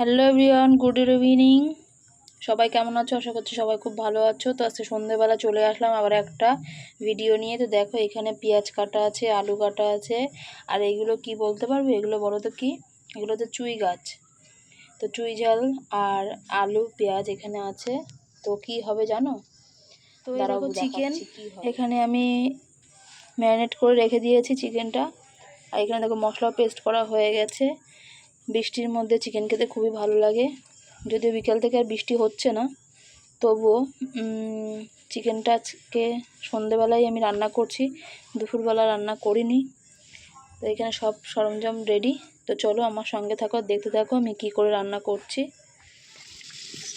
Hello everyone good evening সবাই কেমন আছো? আশা করছি সবাই খুব ভালো আছো। তো আজকে সন্ধেবেলা চলে আসলাম আবার একটা ভিডিও নিয়ে। তো দেখো এখানে পেঁয়াজ কাটা আছে আলু কাটা আছে। আর এগুলো কি বলতে পারবে? এগুলো বলো তো কী? এগুলো তো চুই গাছ। তো চুই ঝাল আর আলু পেঁয়াজ এখানে আছে। তো কি হবে জানো? তো দাঁড়াবো চিকেন এখানে আমি ম্যারিনেট করে রেখে দিয়েছি চিকেনটা আর এখানে দেখো মশলা পেস্ট করা হয়ে গেছে। বৃষ্টির মধ্যে চিকেন খেতে খুবই ভালো লাগে। যদিও বিকেল থেকে আর বৃষ্টি হচ্ছে না, তবুও চিকেনটা আজকে সন্ধেবেলায় আমি রান্না করছি, দুপুরবেলা রান্না করিনি। তো এখানে সব সরঞ্জাম রেডি তো চলো আমার সঙ্গে থাকো, দেখতে থাকো আমি কি করে রান্না করছি।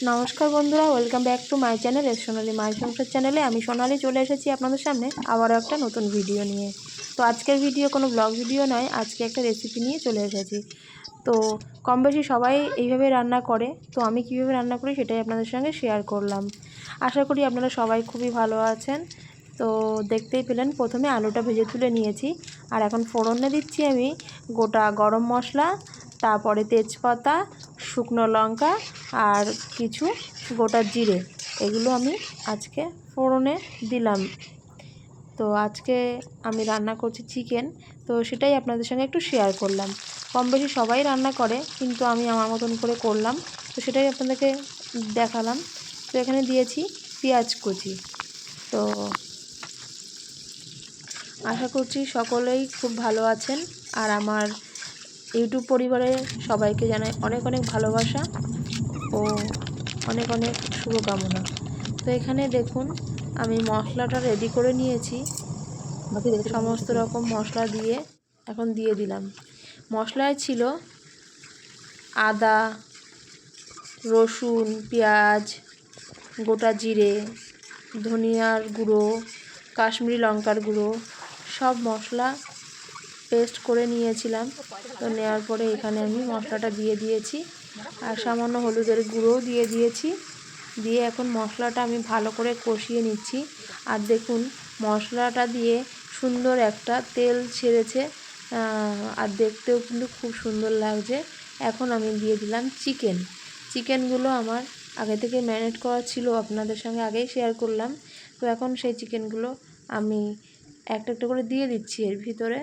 নমস্কার বন্ধুরা welcome back to my channel Sonali my Sansar চ্যানেলে আমি সোনালি, চলে এসেছি আপনাদের সামনে আবারও একটা নতুন ভিডিও নিয়ে। তো আজকের ভিডিও কোনো ব্লগ ভিডিও নয়, আজকে একটা রেসিপি নিয়ে চলে এসেছি। তো কম বেশি সবাই এইভাবে রান্না করে। তো আমি কীভাবে রান্না করি সেটাই আপনাদের সঙ্গে শেয়ার করলাম। আশা করি আপনারা সবাই খুবই ভালো আছেন। তো দেখতেই পেলেন, প্রথমে আলুটা ভেজে তুলে নিয়েছি। আর এখন ফোড়নে দিচ্ছি আমি গোটা গরম মশলা, তারপরে তেজপাতা, শুকনো লঙ্কা আর কিছু গোটা জিরে। এগুলো আমি আজকে ফোড়নে দিলাম। তো আজকে আমি রান্না করছি চিকেন তো সেটাই আপনাদের সঙ্গে একটু শেয়ার করলাম। কম বেশি সবাই রান্না করে কিন্তু আমি আমার মতন করে করলাম। তো সেটাই আপনাদেরকে দেখালাম। তো এখানে দিয়েছি পেঁয়াজ কুচি। তো আশা করছি সকলেই খুব ভালো আছেন। আর আমার ইউটিউব পরিবারে সবাইকে জানাই অনেক অনেক ভালোবাসা ও অনেক অনেক শুভকামনা। তো এখানে দেখুন আমি মশলাটা রেডি করে নিয়েছি। সমস্ত রকম মশলা দিয়ে এখন দিয়ে দিলাম। মশলায় ছিল আদা, রসুন, পেঁয়াজ, গোটা জিরে, ধনিয়ার গুঁড়ো, কাশ্মীরি লঙ্কার গুঁড়ো, সব মশলা পেস্ট করে নিয়েছিলাম। তো নেওয়ার পরে এখানে আমি মশলাটা দিয়ে দিয়েছি। আর সামান্য হলুদের গুঁড়োও দিয়ে দিয়েছি। দিয়ে এখন মশলাটা আমি ভালো করে কষিয়ে নিচ্ছি। আর দেখুন, মশলাটা দিয়ে সুন্দর একটা তেল ছেড়েছে। আর দেখতেও কিন্তু খুব সুন্দর লাগছে। এখন আমি দিয়ে দিলাম চিকেন। চিকেনগুলো আমার আগে থেকে ম্যারিনেট করা ছিল, আপনাদের সঙ্গে আগেই শেয়ার করলাম। তো এখন সেই চিকেনগুলো আমি একটা একটা করে দিয়ে দিচ্ছি এর ভিতরে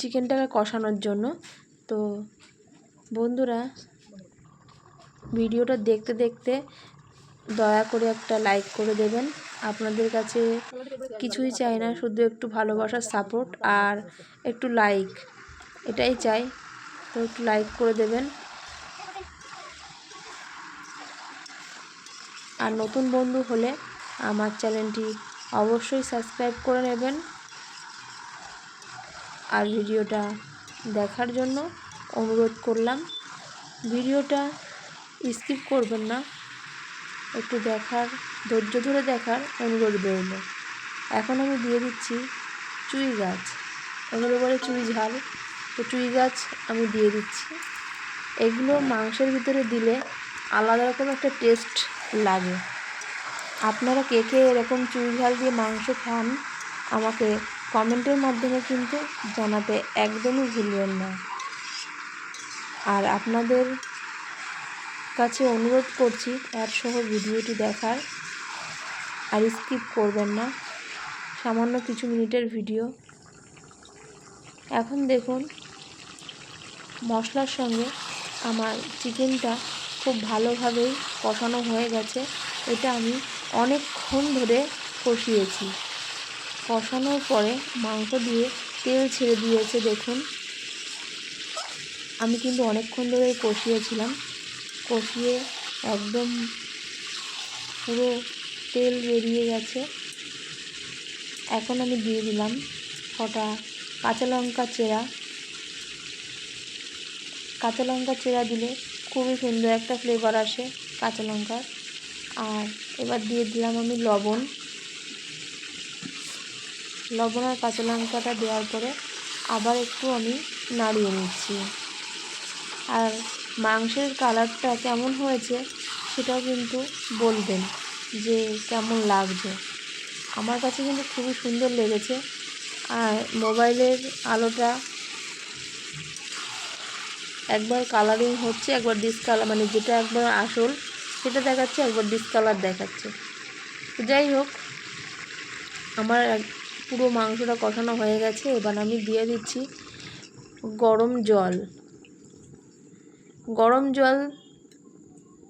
চিকেনটাকে কষানোর জন্য। তো বন্ধুরা, ভিডিওটা দেখতে দেখতে দয়া করে একটা লাইক করে দেবেন। আপনাদের কাছে কিছুই চাই না, শুধু একটু ভালোবাসার সাপোর্ট আর একটু লাইক এটাই চাই, তো একটু লাইক করে দেবেন। আর নতুন বন্ধু হলে আমার চ্যানেলটি অবশ্যই সাবস্ক্রাইব করে নেবেন। আর ভিডিওটা দেখার জন্য অনুরোধ করলাম। ভিডিওটা স্কিপ করবেন না। একটু দেখার, ধৈর্য ধরে দেখার অনুরোধ রইল। এখন আমি দিয়ে দিচ্ছি চুই গাছ। এগুলো বলে চুই ঝাল। তো চুই গাছ আমি দিয়ে দিচ্ছি। এগুলো মাংসের ভিতরে দিলে আলাদা রকম একটা টেস্ট লাগে। আপনারা কে কে এরকম চুই ঝাল দিয়ে মাংস খান, আমাকে কমেন্টের মাধ্যমে কিন্তু জানাতে একদমই ভুলবেন না। আর আপনাদের কাছে অনুরোধ করছি সহ ভিডিওটি দেখার আর স্কিপ করবেন না। সামান্য কিছু মিনিটের ভিডিও। এখন দেখুন, মশলার সঙ্গে আমার চিকেনটা খুব ভালোভাবেই কষানো হয়ে গেছে। এটা আমি অনেকক্ষণ ধরে কষিয়েছি। কষানোর পরে মাংস দিয়ে তেল ছেড়ে দিয়েছে, দেখুন। আমি কিন্তু অনেকক্ষণ ধরে কষিয়েছিলাম। কষিয়ে একদম পুরো তেল বেরিয়ে গেছে। এখন আমি দিয়ে দিলাম কটা কাঁচা লঙ্কা চেরা। কাঁচা লঙ্কা চেরা দিলে খুবই সুন্দর একটা ফ্লেভার আসে কাঁচা লঙ্কার। আর এবার দিয়ে দিলাম আমি লবণ। লবণ আর কাঁচা লঙ্কাটা দেওয়ার পরে আবার একটু আমি নাড়িয়ে নিচ্ছি। আর মাংসের কালারটা কেমন হয়েছে সেটাও কিন্তু বলবেন যে কেমন লাগছে। আমার কাছে কিন্তু খুবই সুন্দর লেগেছে। আর মোবাইলের আলোটা একবার কালারিং হচ্ছে, একবার ডিসকালার মানে যেটা একবার আসল, সেটা দেখাচ্ছে, একবার ডিসকালার দেখাচ্ছে। তো যাই হোক, আমার পুরো মাংসটা কষানো হয়ে গেছে। এবার আমি দিয়ে দিচ্ছি গরম জল। গরম জল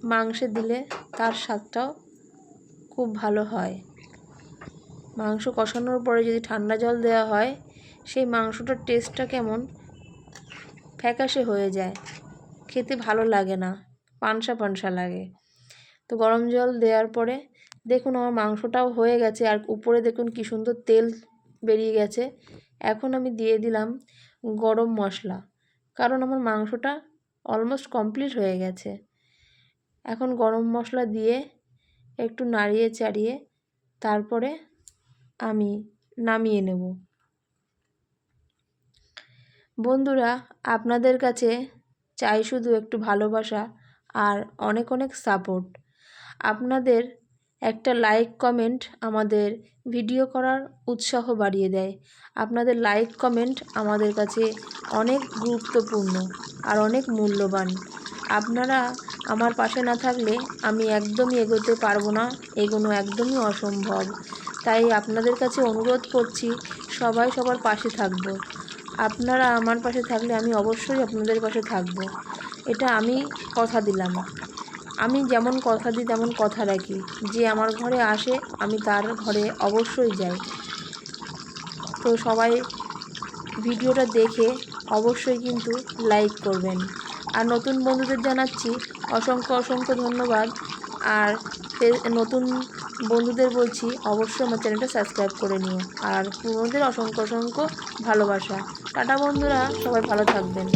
মাংসে দিলে তার স্বাদটাও খুব ভালো হয়। মাংস কষানোর পরে যদি ঠান্ডা জল দেওয়া হয়, সেই মাংসটার টেস্টটা কেমন? ফ্যাকাশে হয়ে যায়। খেতে ভালো লাগে না, পানসা পানসা লাগে। তো গরম জল দেওয়ার পরে দেখুন আমার মাংসটাও হয়ে গেছে, আর উপরে দেখুন কি সুন্দর তেল বেরিয়ে গেছে। এখন আমি দিয়ে দিলাম গরম মশলা, কারণ আমার মাংসটা অলমোস্ট কমপ্লিট হয়ে গেছে। এখন গরম মশলা দিয়ে একটু নাড়িয়ে চাড়িয়ে তারপরে আমি নামিয়ে নেব। বন্ধুরা, আপনাদের কাছে চাই শুধু একটু ভালোবাসা আর অনেক অনেক সাপোর্ট। আপনাদের একটা লাইক কমেন্ট আমাদের ভিডিও করার উৎসাহ বাড়িয়ে দেয়। আপনাদের লাইক কমেন্ট আমাদের কাছে অনেক গুরুত্বপূর্ণ আর অনেক মূল্যবান। আপনারা আমার পাশে না থাকলে আমি একদমই এগোতে পারব না, এগোনো একদমই অসম্ভব। তাই আপনাদের কাছে অনুরোধ করছি, সবাই সবার পাশে থাকব। আপনারা আমার পাশে থাকলে আমি অবশ্যই আপনাদের পাশে থাকব। এটা আমি কথা দিলাম। আমি যেমন কথা দিই, তেমন কথা রাখি। যে আমার ঘরে আসে, আমি তার ঘরে অবশ্যই যাই। তো সবাই ভিডিওটা দেখে অবশ্যই কিন্তু লাইক করবেন। আর নতুন বন্ধুদের জানাচ্ছি, অসংখ্য অসংখ্য ধন্যবাদ। আর নতুন বন্ধুদের বলছি, অবশ্যই আমার চ্যানেলটা সাবস্ক্রাইব করে নিও। আর পুরোদের অসংখ্য অসংখ্য ভালোবাসা। টাটা বন্ধুরা, সবাই ভালো থাকবেন।